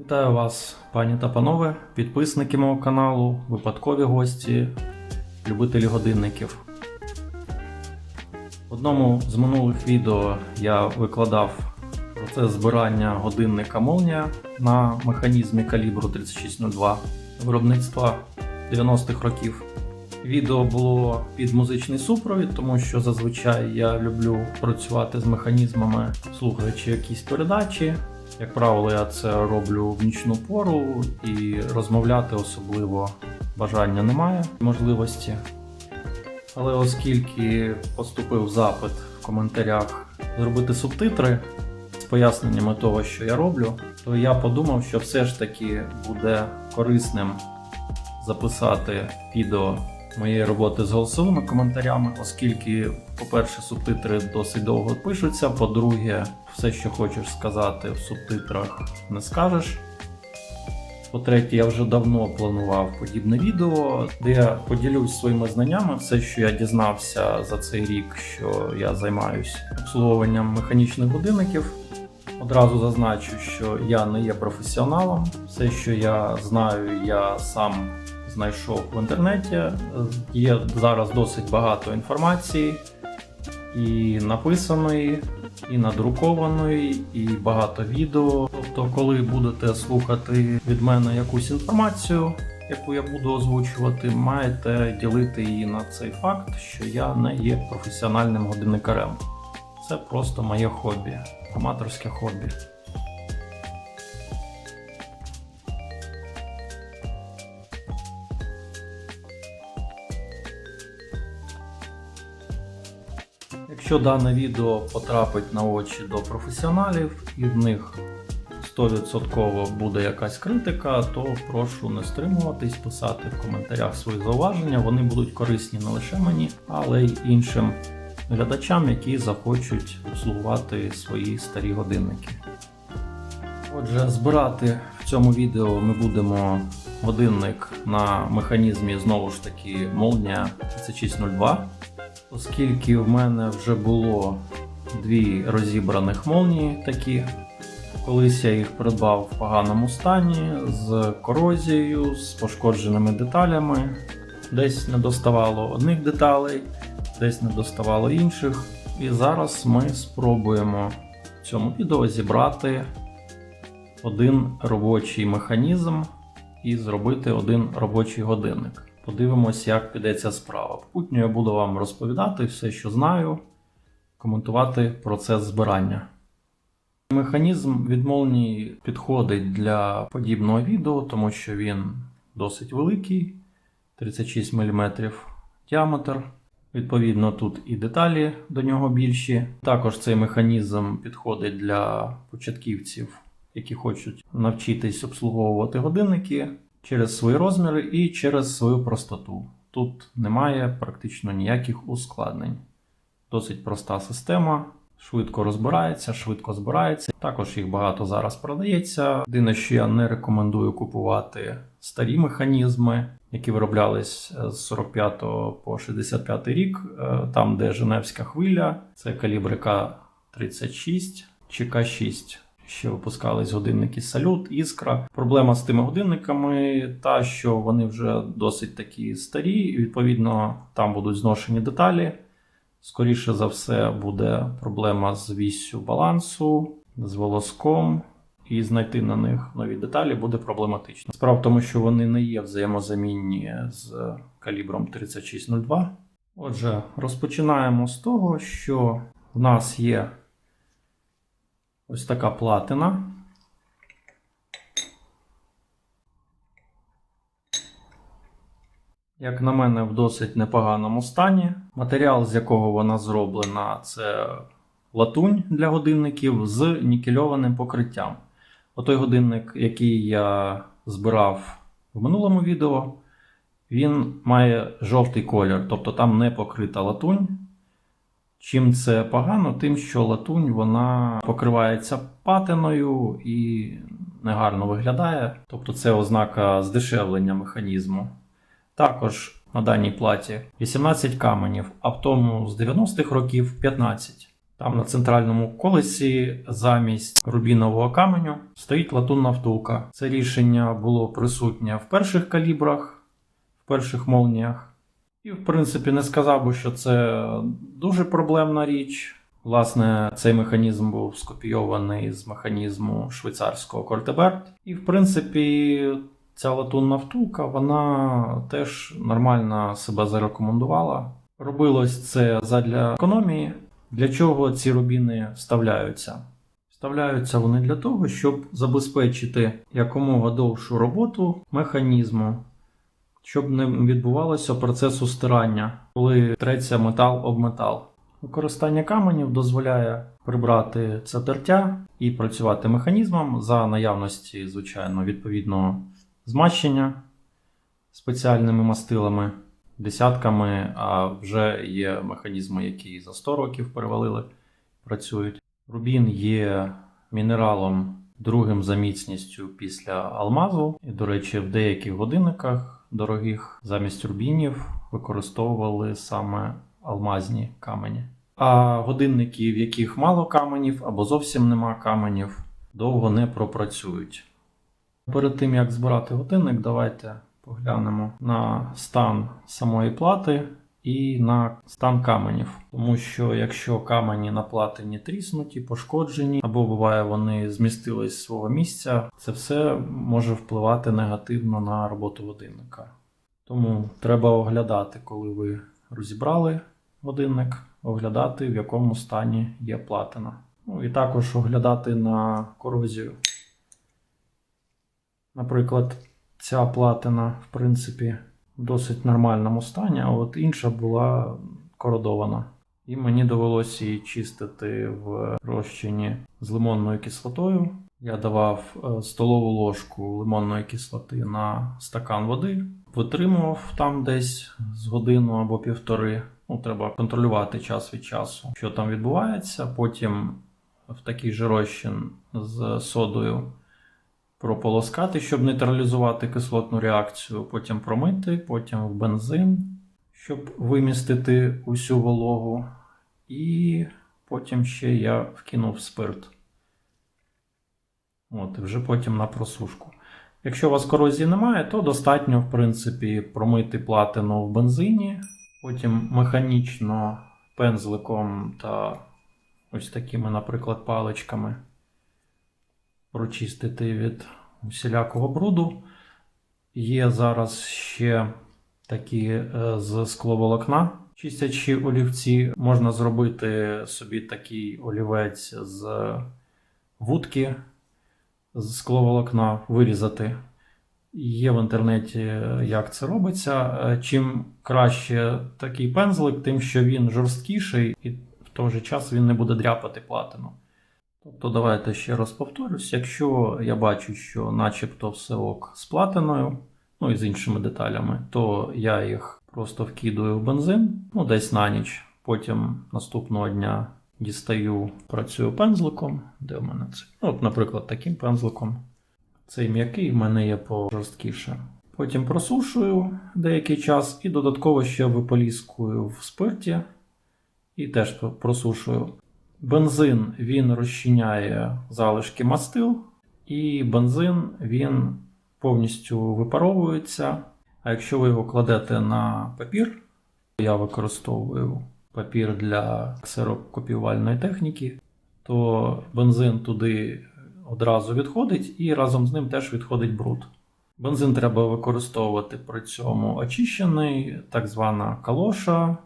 Вітаю вас, пані та панове, підписники мого каналу, випадкові гості, любителі годинників. В одному з минулих відео я викладав процес збирання годинника Молнія на механізмі калібру 3602 виробництва 90-х років. Відео було під музичний супровід, тому що зазвичай я люблю працювати з механізмами, слухаючи якісь передачі. Як правило, я це роблю в нічну пору і розмовляти особливо бажання немає можливості. Але оскільки поступив запит в коментарях зробити субтитри з поясненнями того, що я роблю, то я подумав, що все ж таки буде корисним записати відео моєї роботи з голосовими коментарями, оскільки, по-перше, субтитри досить довго пишуться, по-друге, все, що хочеш сказати в субтитрах, не скажеш. По-третє, я вже давно планував подібне відео, де я поділюсь своїми знаннями, все, що я дізнався за цей рік, що я займаюсь обслуговуванням механічних годинників. Одразу зазначу, що я не є професіоналом. Все, що я знаю, я сам знайшов в інтернеті. Є зараз досить багато інформації, і написаної, і надрукованої, і багато відео. Тобто, коли будете слухати від мене якусь інформацію, яку я буду озвучувати, маєте ділити її на цей факт, що я не є професіональним годинникарем. Це просто моє хобі, аматорське хобі. Якщо дане відео потрапить на очі до професіоналів і в них 100% буде якась критика, то прошу не стримуватись, писати в коментарях свої зауваження. Вони будуть корисні не лише мені, але й іншим глядачам, які захочуть обслугувати свої старі годинники. Отже, збирати в цьому відео ми будемо годинник на механізмі знову ж таки Molnia 3602. Оскільки в мене вже було дві розібраних молнії такі, колись я їх придбав в поганому стані з корозією, з пошкодженими деталями. Десь не доставало одних деталей, десь не доставало інших. І зараз ми спробуємо в цьому відео зібрати один робочий механізм і зробити один робочий годинник. Подивимось, як піде ця справа. Попутньо я буду вам розповідати все, що знаю, коментувати процес збирання. Механізм від підходить для подібного відео, тому що він досить великий, 36 мм діаметр. Відповідно, тут і деталі до нього більші. Також цей механізм підходить для початківців, які хочуть навчитись обслуговувати годинники через свої розміри і через свою простоту. Тут немає практично ніяких ускладнень. Досить проста система, швидко розбирається, швидко збирається. Також їх багато зараз продається. Єдине, що я не рекомендую купувати старі механізми, які вироблялись з 45 по 65 рік, е, там, де Женевська хвиля, це калібри К36 чи К6 ще випускались годинники Салют, Іскра. Проблема з тими годинниками та, що вони вже досить такі старі, і відповідно там будуть зношені деталі. Скоріше за все, буде проблема з віссю балансу, з волоском, і знайти на них нові деталі буде проблематично. Справа в тому, що вони не є взаємозамінні з калібром 3602. Отже, розпочинаємо з того, що в нас є Ось така платина. Як на мене, в досить непоганому стані. Матеріал, з якого вона зроблена, це латунь для годинників з нікельованим покриттям. Отой годинник, який я збирав в минулому відео, він має жовтий колір, тобто там не покрита латунь. Чим це погано? Тим, що латунь вона покривається патиною і негарно виглядає. Тобто це ознака здешевлення механізму. Також на даній платі 18 каменів, а в тому з 90-х років 15. Там на центральному колесі замість рубінового каменю стоїть латунна втулка. Це рішення було присутнє в перших калібрах, в перших молніях. І, в принципі, не сказав би, що це дуже проблемна річ. Власне, цей механізм був скопійований з механізму швейцарського Кортеберт. І, в принципі, ця латунна втулка, вона теж нормально себе зарекомендувала. Робилось це задля економії. Для чого ці рубіни вставляються? Вставляються вони для того, щоб забезпечити якомога довшу роботу механізму, щоб не відбувалося процесу стирання, коли треться метал об метал. Використання каменів дозволяє прибрати це тертя і працювати механізмом за наявності, звичайно, відповідного змащення спеціальними мастилами, десятками, а вже є механізми, які за 100 років перевалили, працюють. Рубін є мінералом другим за міцністю після алмазу. І, до речі, в деяких годинниках дорогих замість рубінів використовували саме алмазні камені. А годинники, в яких мало каменів або зовсім нема каменів, довго не пропрацюють. Перед тим як збирати годинник, давайте поглянемо на стан самої плати і на стан каменів. Тому що якщо камені на платині тріснуті, пошкоджені, або буває вони змістились з свого місця, це все може впливати негативно на роботу годинника. Тому треба оглядати, коли ви розібрали годинник, оглядати, в якому стані є платина. Ну і також оглядати на корозію. Наприклад, ця платина, в принципі, досить нормальному стані, а от інша була кородована. І мені довелося її чистити в розчині з лимонною кислотою. Я давав е, столову ложку лимонної кислоти на стакан води, витримував там десь з годину або півтори. Ну, треба контролювати час від часу, що там відбувається. Потім в такий же розчин з содою прополоскати, щоб нейтралізувати кислотну реакцію, потім промити, потім в бензин, щоб вимістити усю вологу. І потім ще я вкинув спирт. От, і вже потім на просушку. Якщо у вас корозії немає, то достатньо, в принципі, промити платину в бензині, потім механічно пензликом та ось такими, наприклад, паличками прочистити від усілякого бруду. Є зараз ще такі е, з скловолокна чистячі олівці. Можна зробити собі такий олівець з вудки з скловолокна, вирізати. Є в інтернеті, е, як це робиться. Е, Чим краще такий пензлик, тим що він жорсткіший і в той же час він не буде дряпати платину. Тобто, давайте ще раз повторюсь. Якщо я бачу, що начебто все ок з платиною, ну і з іншими деталями, то я їх просто вкидую в бензин, ну десь на ніч. Потім наступного дня дістаю, працюю пензликом. Де в мене це? Ну, От, наприклад, таким пензликом. Цей м'який в мене є пожорсткіше. Потім просушую деякий час і додатково ще виполіскую в спирті і теж просушую. Бензин він розчиняє залишки мастил, і бензин він повністю випаровується. А якщо ви його кладете на папір, я використовую папір для ксерокопіювальної техніки, то бензин туди одразу відходить і разом з ним теж відходить бруд. Бензин треба використовувати при цьому очищений, так звана калоша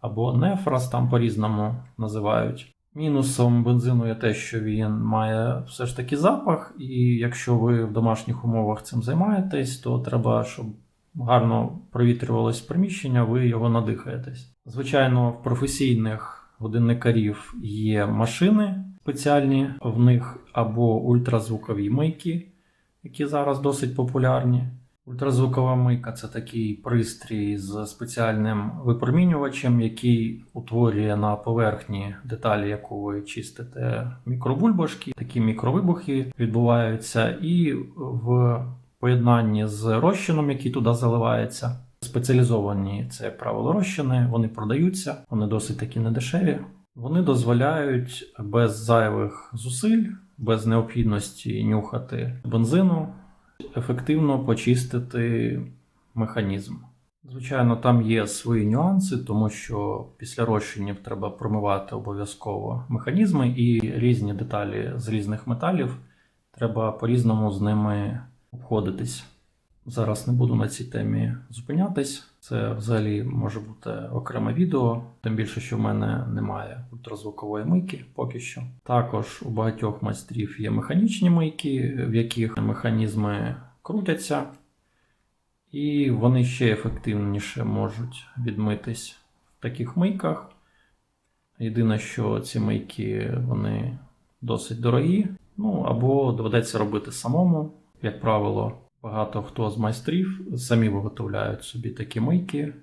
або нефрос, там по-різному називають. Мінусом бензину є те, що він має все ж таки запах, і якщо ви в домашніх умовах цим займаєтесь, то треба, щоб гарно провітрювалось приміщення, ви його надихаєтесь. Звичайно, в професійних годинникарів є машини спеціальні, в них або ультразвукові мийки, які зараз досить популярні. Ультразвукова мийка це такий пристрій з спеціальним випромінювачем, який утворює на поверхні деталі, яку ви чистите, мікробульбашки. Такі мікровибухи відбуваються, і в поєднанні з розчином, який туди заливається. Спеціалізовані це, правило, розчини, вони продаються, вони досить такі недешеві. Вони дозволяють без зайвих зусиль, без необхідності нюхати бензину, ефективно почистити механізм. Звичайно, там є свої нюанси, тому що після розчинів треба промивати обов'язково механізми і різні деталі з різних металів. Треба по-різному з ними обходитись. Зараз не буду на цій темі зупинятись. Це взагалі може бути окреме відео, тим більше, що в мене немає ультразвукової мийки поки що. Також у багатьох майстрів є механічні мийки, в яких механізми крутяться, і вони ще ефективніше можуть відмитись в таких мийках. Єдине, що ці мийки вони досить дорогі, ну або доведеться робити самому. Як правило, багато хто з майстрів самі виготовляють собі такі мийки,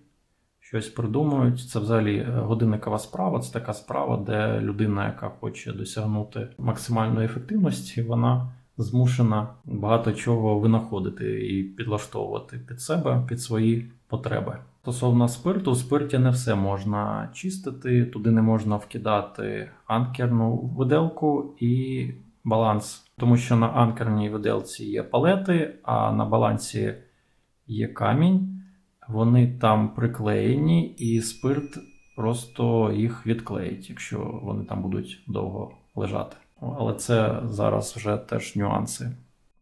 щось придумують. Це взагалі е, годинникова справа. Це така справа, де людина, яка хоче досягнути максимальної ефективності, вона змушена багато чого винаходити і підлаштовувати під себе, під свої потреби. Стосовно спирту, в спирті не все можна чистити, туди не можна вкидати анкерну виделку і баланс, тому що на анкерній виделці є палети, а на балансі є камінь. Вони там приклеєні, і спирт просто їх відклеїть, якщо вони там будуть довго лежати. Але це зараз вже теж нюанси.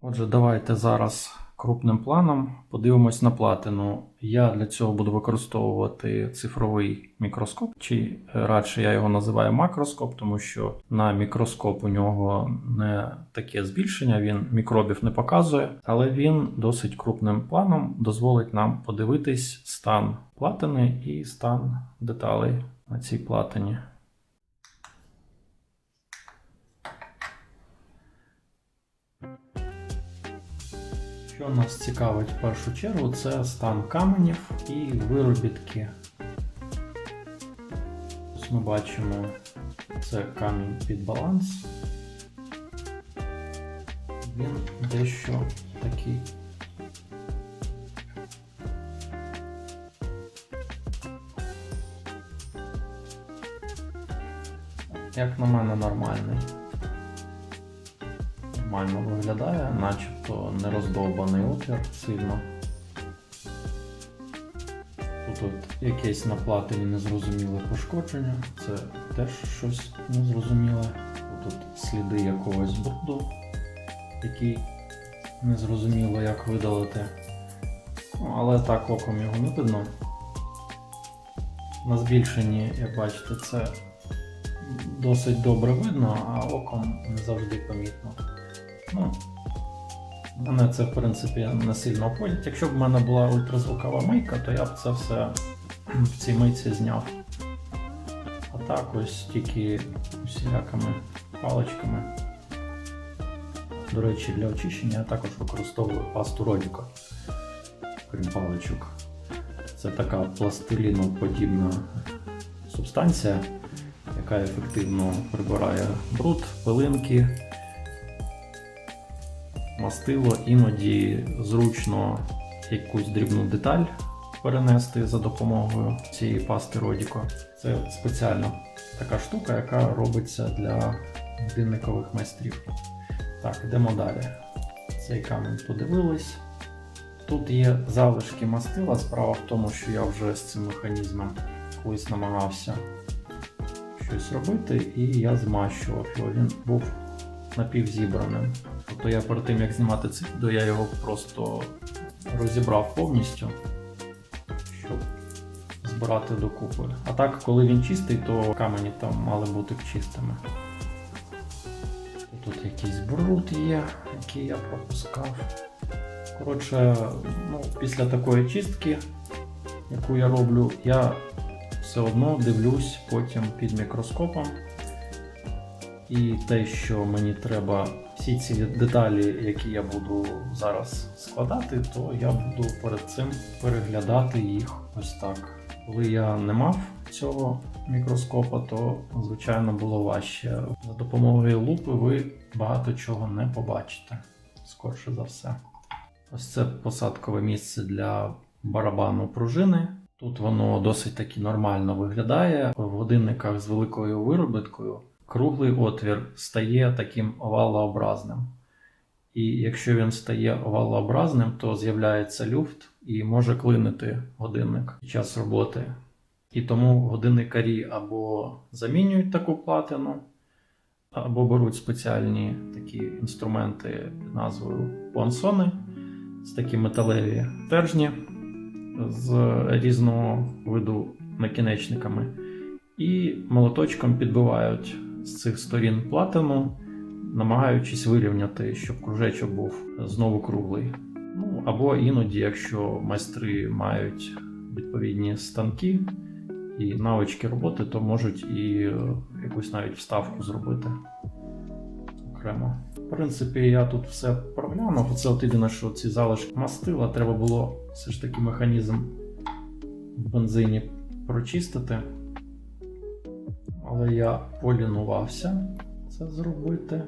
Отже, давайте зараз крупним планом подивимось на платину. Я для цього буду використовувати цифровий мікроскоп, чи радше я його називаю макроскоп, тому що на мікроскоп у нього не таке збільшення, він мікробів не показує, але він досить крупним планом дозволить нам подивитись стан платини і стан деталей на цій платині. Що нас цікавить в першу чергу, це стан каменів і виробітки. Ось ми бачимо, це камінь під баланс. Він дещо такий. Як на мене, нормальний нормально виглядає, начебто не роздовбаний отвір сильно. Тут от якесь на платині незрозуміле пошкодження, це теж щось незрозуміле. Тут сліди якогось бруду, який незрозуміло як видалити. Ну, Але так оком його не видно. На збільшенні, як бачите, це досить добре видно, а оком не завжди помітно. Ну, мене це, в принципі, не сильно обходить. Якщо б в мене була ультразвукова мийка, то я б це все в цій мийці зняв. А так ось тільки усілякими паличками. До речі, для очищення я також використовую пасту Родіко, крім паличок. Це така пластиліноподібна субстанція, яка ефективно прибирає бруд, пилинки мастило, іноді зручно якусь дрібну деталь перенести за допомогою цієї пасти Родіко. Це спеціальна така штука, яка робиться для годинникових майстрів. Так, йдемо далі. Цей камінь подивились. Тут є залишки мастила. Справа в тому, що я вже з цим механізмом колись намагався щось робити, і я змащував його. Він був напівзібраним. Тобто я перед тим як знімати це відео, я його просто розібрав повністю, щоб збирати докупи. А так, коли він чистий, то камені там мали бути чистими. Тут якийсь бруд є, який я пропускав. Коротше, ну, після такої чистки, яку я роблю, я все одно дивлюсь потім під мікроскопом. І те, що мені треба всі ці деталі, які я буду зараз складати, то я буду перед цим переглядати їх ось так. Коли я не мав цього мікроскопа, то звичайно було важче. За допомогою лупи ви багато чого не побачите, скорше за все. Ось це посадкове місце для барабану пружини. Тут воно досить таки нормально виглядає. В годинниках з великою виробіткою круглий отвір стає таким овалообразним. І якщо він стає овалообразним, то з'являється люфт і може клинити годинник під час роботи. І тому годинникарі або замінюють таку платину, або беруть спеціальні такі інструменти під назвою понсони, це такі металеві стержні з різного виду накінечниками, і молоточком підбивають з цих сторін платину, намагаючись вирівняти, щоб кружечок був знову круглий. Ну або іноді, якщо майстри мають відповідні станки і навички роботи, то можуть і е, якусь навіть вставку зробити окремо. В принципі, я тут все проглянув. Це от єдине, що ці залишки мастила, треба було все ж таки механізм в бензині прочистити. Але я полінувався це зробити.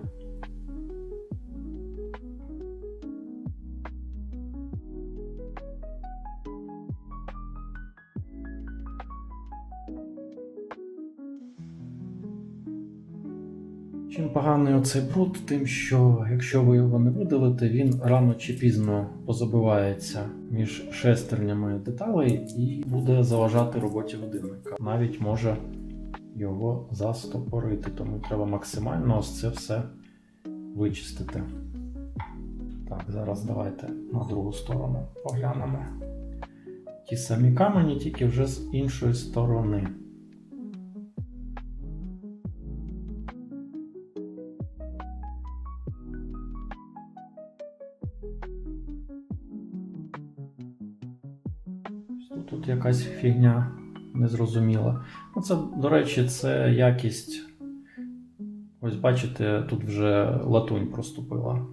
Чим поганий оцей бруд, тим, що якщо ви його не видалите, він рано чи пізно позабивається між шестернями деталей і буде заважати роботі годинника. Навіть може його застопорити, тому треба максимально ось це все вичистити. Так, зараз давайте на другу сторону поглянемо. Ті самі камені, тільки вже з іншої сторони. Тут, якась фігня незрозуміла. Ну, це, до речі, це якість. Ось бачите, тут вже латунь проступила.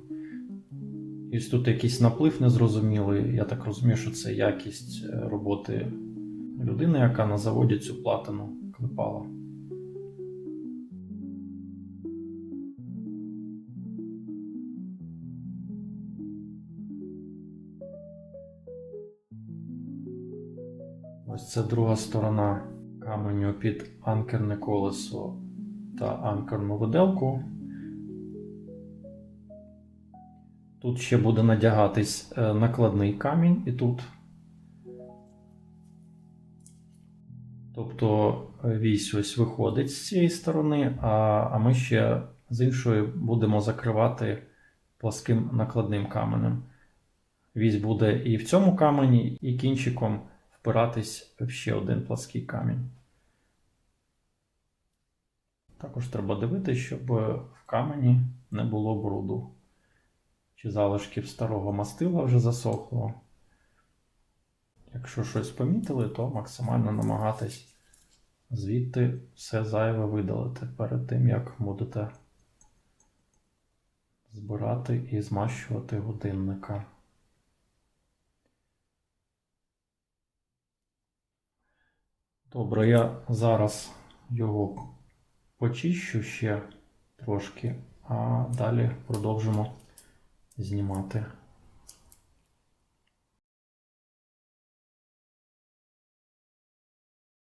І ось тут якийсь наплив незрозумілий. Я так розумію, що це якість е, роботи людини, яка на заводі цю платину клепала. Це друга сторона каменю під анкерне колесо та анкерну виделку. Тут ще буде надягатись е, накладний камінь і тут. Тобто е, вісь ось виходить з цієї сторони, а, а ми ще з іншої будемо закривати пласким накладним каменем. Вісь буде і в цьому камені, і кінчиком впиратись в ще один плаский камінь. Також треба дивитися, щоб в камені не було бруду. Чи залишків старого мастила вже засохло. Якщо щось помітили, то максимально намагатись звідти все зайве видалити перед тим, як будете збирати і змащувати годинника. Добре, я зараз його почищу ще трошки, а далі продовжимо знімати